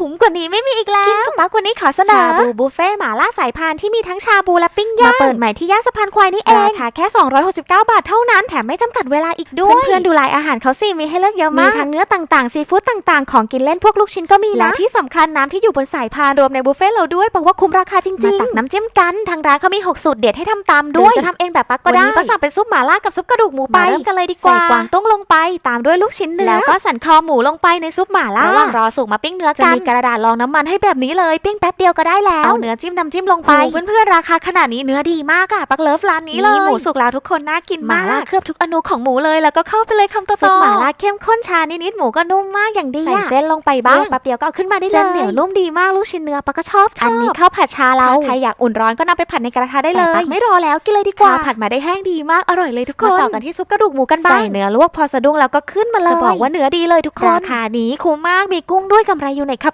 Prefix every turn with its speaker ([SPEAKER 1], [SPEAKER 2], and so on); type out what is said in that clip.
[SPEAKER 1] คุ้มกว่านี้ไม่มีอีกแล้วกินกับปักกว่านี้ขอเสนอ
[SPEAKER 2] ชาบูบุฟเฟ่หมาล่าสายพานที่มีทั้งชาบูและปิ้งย่าง
[SPEAKER 1] มาเปิดใหม่ที่ย่านสะพานควายนี่เอง
[SPEAKER 2] ราคาแค่ 269 บาทเท่านั้นแถมไม่จำกัดเวลาอีกด้วย
[SPEAKER 1] เพื่อนๆดูลายอาหารเขาสิมีให้เลือกเยอะ
[SPEAKER 2] มี
[SPEAKER 1] มาก
[SPEAKER 2] ทั้งเนื้อต่างๆซีฟู้ดต่างๆ ของกินเล่นพวกลูกชิ้นก็มี
[SPEAKER 1] และ
[SPEAKER 2] นะ
[SPEAKER 1] ที่สำคัญน้ำที่อยู่บนสายพานรวมในบุฟเฟ่ต์เราด้วยบอกว่าคุ้มราคาจริงๆ
[SPEAKER 2] มาตักน้ำจิ้มกันทางร้านเขามี 6 สูตรเด็ดให้ทำตามด้วย
[SPEAKER 1] หรือจะทำเองแบบปักก็
[SPEAKER 2] วัน
[SPEAKER 1] ได้
[SPEAKER 2] นี้ก็สั่งเป็นซุปหม่าล่ากับซุปกระดูกหมูไป
[SPEAKER 1] มาเริ่มกันเลยดีกว่า
[SPEAKER 2] ใส่กวางตุ้งลงไปตามด้วยลูกชิ้นเนื้อ
[SPEAKER 1] แล้วก็สันคอหมูลงไปในซุปหม่าล่า
[SPEAKER 2] ระหว่างรอสุกมาปิ้งเนื้อ
[SPEAKER 1] จะ
[SPEAKER 2] กัน
[SPEAKER 1] มีกระดาษรองน้ำมันให้แบบนี้เลยปิ้งแป๊บเดียวก็ได้แล้ว
[SPEAKER 2] เอาเนื้อจิ้มน้ำจิ้มลง
[SPEAKER 1] ไป
[SPEAKER 2] ไป
[SPEAKER 1] เพื่อนๆราคาขนาดนี้เนื้อดีมากอะปักเลิฟร้านนี้เลย
[SPEAKER 2] นี่
[SPEAKER 1] หมูสุกแล้วทุกคนน่ากิน
[SPEAKER 2] หม่ามา
[SPEAKER 1] ก
[SPEAKER 2] ล่า
[SPEAKER 1] เคลือบทุกอนูของหมูเลยแล้วก็เข้าไปเลยคำโตๆ
[SPEAKER 2] ซุปหม่าล่าเข้มข้นชานิดๆหมูก็นุ่มมากอย่างดี
[SPEAKER 1] ใส่
[SPEAKER 2] อะ
[SPEAKER 1] เส้นลงไปบ้าง
[SPEAKER 2] ลวกแป๊บเดียวก็เอาขึ้นมาได้เลย
[SPEAKER 1] เส้นเหนียวนุ่มดีมากลูกชิ้นเนื้อปักก็ชอบชอบ
[SPEAKER 2] อันนี้ข้าวผัดชาเรา
[SPEAKER 1] ถ้าใครอยากอุ่นร้อนก็นำไปผัดในกระทะได้เล
[SPEAKER 2] แต่ปั
[SPEAKER 1] ย
[SPEAKER 2] กไม่รอแล้วกินเลยดีกว่า
[SPEAKER 1] ข้าวผัดมาได้แห้งดีมากอร่อยเลยทุกคน
[SPEAKER 2] มาต่อกันที่ซุปกระดูกหมูกันบ้าง
[SPEAKER 1] ใส่เนื้อลวกพอสะดุ้งแล้วก็ขึ้นมาเลย
[SPEAKER 2] จะบอกว่าเนื้อดีเลยทุกคน
[SPEAKER 1] ราคานี้คุ้มมากมีกุ้งด้วยกำไรอยู่ในครับ